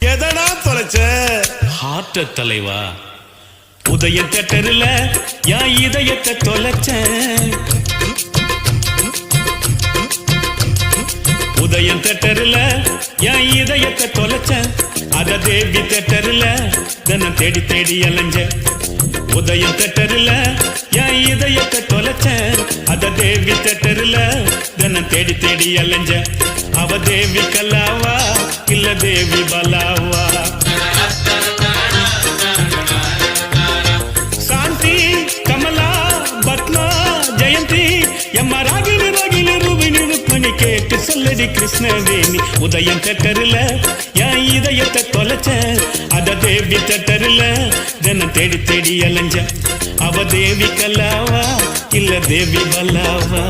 எதனா தொலைச்ச? ஹார்ட்ட தலைவா? உதய தட்டரில் யா இதயத்தை தொலைச்ச? உதயம் தட்டரில் என் இதயத்தை தொலைச்ச? அத தேவி தட்டரில் தினம் தேடி தேடி அலைஞ்ச. உதயம் தட்டரில் என் இதயத்தை தொலைச்ச? அத தேவி தட்டரில் தினம் தேடி தேடி அலைஞ்ச. அவ தேவி கல்லாவா இல்ல தேவி பலாவா శాంతి కమలా பத்மா ஜெயந்தி எம்மா ராகினி ராகினி ரூபினி ருக்மணி கேட்டு சொல்லடி கிருஷ்ணவேணி உதயம் தட்டரில் என் இதயத்தை தொலைச்சேன் அத தேவி தட்டரில் தினம் தேடி தேடி அலைஞ்சேன் அவ தேவி கல்லாவா இல்ல தேவி பல்லாவா